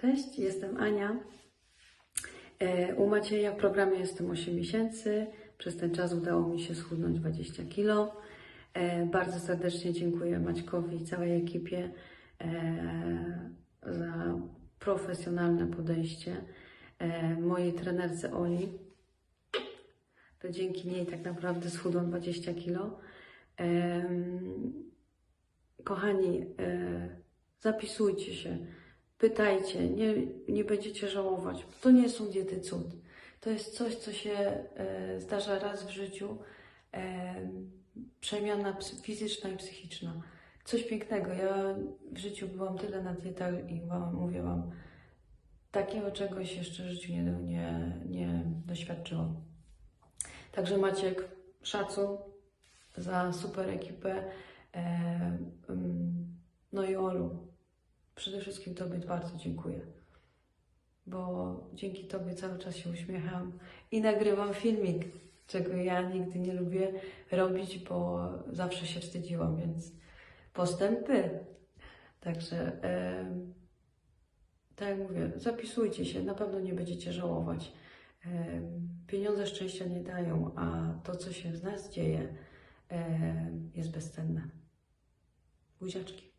Cześć, jestem Ania. E, U Macieja w programie jestem 8 miesięcy. Przez ten czas udało mi się schudnąć 20 kg. E, Bardzo serdecznie dziękuję Maćkowi i całej ekipie e, za profesjonalne podejście. Mojej trenerce Oli, to dzięki niej tak naprawdę schudłam 20 kg. Kochani, zapisujcie się, pytajcie, nie, nie będziecie żałować. To nie są diety cud. To jest coś, co się e, zdarza raz w życiu. E, przemiana fizyczna i psychiczna. Coś pięknego. Ja w życiu byłam tyle na dietach i wam, mówię Wam, takiego czegoś jeszcze w życiu nie, nie, nie doświadczyłam. Także Maciek, szacun za super ekipę. E, mm, no i Olu, przede wszystkim Tobie bardzo dziękuję, bo dzięki Tobie cały czas się uśmiecham i nagrywam filmik, czego ja nigdy nie lubię robić, bo zawsze się wstydziłam, więc postępy. Także, tak jak mówię, zapisujcie się, na pewno nie będziecie żałować. Pieniądze szczęścia nie dają, a to, co się z nas dzieje, jest bezcenne. Buziaczki.